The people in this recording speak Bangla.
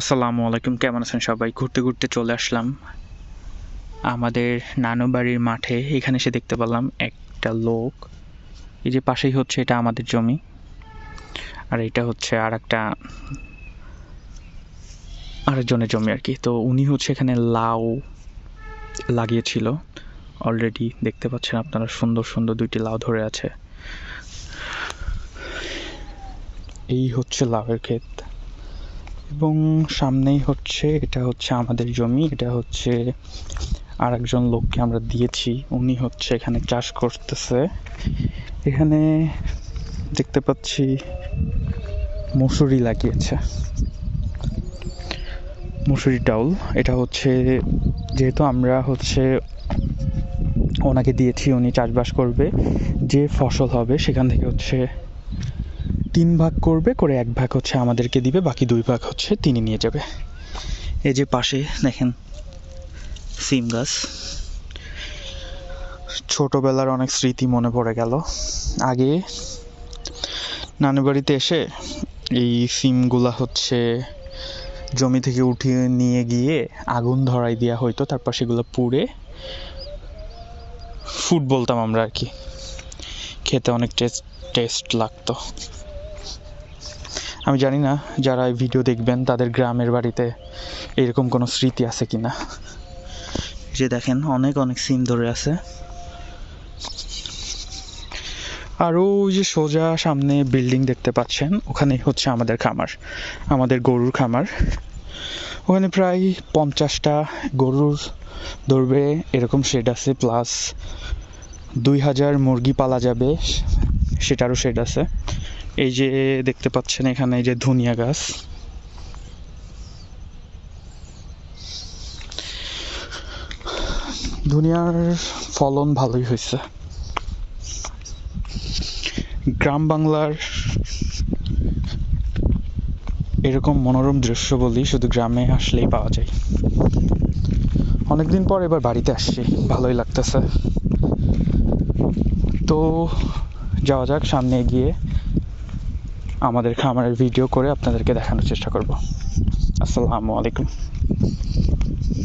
আসসালামু আলাইকুম, কেমন আছেন সবাই? ঘুরতে ঘুরতে চলে আসলাম আমাদের নানু বাড়ির মাঠে। এখানে এসে দেখতে পেলাম একটা লোক। এই যে পাশেই হচ্ছে এটা আমাদের জমি। আর এটা হচ্ছে আর একটা আরেকজনের জমি আর কি। তো উনি হচ্ছে এখানে লাউ লাগিয়েছিল। অলরেডি দেখতে পাচ্ছেন আপনারা, সুন্দর সুন্দর দুইটি লাউ ধরে আছে। এই হচ্ছে লাউয়ের ক্ষেত। এবং সামনেই হচ্ছে, এটা হচ্ছে আমাদের জমি, এটা হচ্ছে আর একজন লোককে আমরা দিয়েছি। উনি হচ্ছে এখানে চাষ করতেছে। এখানে দেখতে পাচ্ছি মসুরি লাগিয়েছে। মসুরি ডাউল, এটা হচ্ছে যেহেতু আমরা হচ্ছে ওনাকে দিয়েছি, উনি চাষবাস করবে। যে ফসল হবে সেখান থেকে হচ্ছে তিন ভাগ করবে, করে এক ভাগ হচ্ছে আমাদেরকে দিবে, বাকি দুই ভাগ হচ্ছে তিনি নিয়ে যাবে। এই যে পাশে দেখেন, সিম গাছ। ছোটবেলার অনেক স্মৃতি মনে পড়ে গেল। আগে নানু বাড়িতে এসে এই সিমগুলা হচ্ছে জমি থেকে উঠিয়ে নিয়ে গিয়ে আগুন ধরাই দেওয়া হইতো, তারপর সেগুলো পুড়ে ফুড বলতাম আমরা আর কি। খেতে অনেক টেস্ট টেস্ট লাগতো। আমি জানি না যারা এই ভিডিও দেখবেন, তাদের গ্রামের বাড়িতে এরকম কোনো স্মৃতি আছে কি না যে দেখেন, অনেক অনেক সিম ধরে আছে। আরও ওই যে সোজা সামনে বিল্ডিং দেখতে পাচ্ছেন, ওখানেই হচ্ছে আমাদের খামার, আমাদের গরুর খামার। ওখানে প্রায় পঞ্চাশটা গরুর ধরবে, এরকম শেড আছে প্লাস দুই হাজার মুরগি পালা যাবে, সেটারও শেড আছে। এই যে দেখতে পাচ্ছেন এখানে এই যে ধনিয়া গাছ। ধনিয়ার ফলন ভালোই হয়েছে। গ্রাম বাংলার এরকম মনোরম দৃশ্য বলি, শুধু গ্রামে আসলেই পাওয়া যায়। অনেকদিন পর এবার বাড়িতে আসছি, ভালোই লাগতেছে। তো যাওয়া যাক, সামনে গিয়ে আমাদের খামারের ভিডিও করে আপনাদেরকে দেখানোর চেষ্টা করব। আসসালামু আলাইকুম।